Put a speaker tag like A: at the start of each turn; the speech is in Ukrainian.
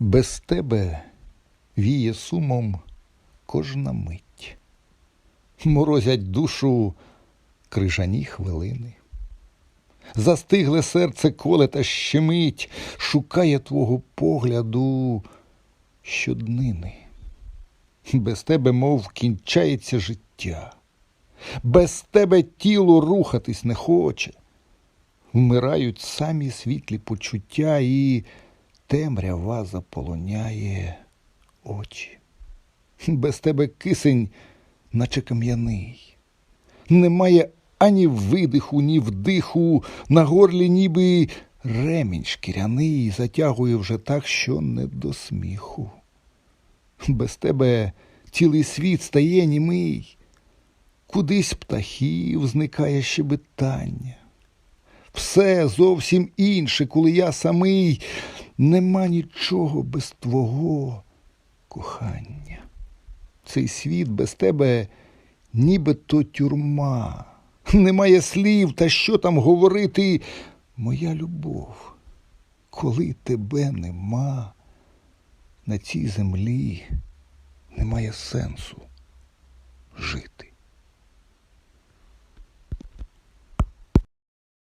A: Без тебе віє сумом кожна мить, морозять душу крижані хвилини. Застигле серце коле та щемить, шукає твого погляду щоднини. Без тебе, мов кінчається життя, без тебе тіло рухатись не хоче. Вмирають самі світлі почуття, і темрява заполоняє очі. Без тебе кисень, наче кам'яний. Немає ані видиху, ні вдиху, на горлі ніби ремінь шкіряний затягує вже так, що не до сміху. Без тебе цілий світ стає німий, кудись птахів зникає щебетання. Все зовсім інше, коли я самий, нема нічого без твого кохання. Цей світ без тебе нібито тюрма. Немає слів, та що там говорити, моя любов, коли тебе нема, на цій землі немає сенсу.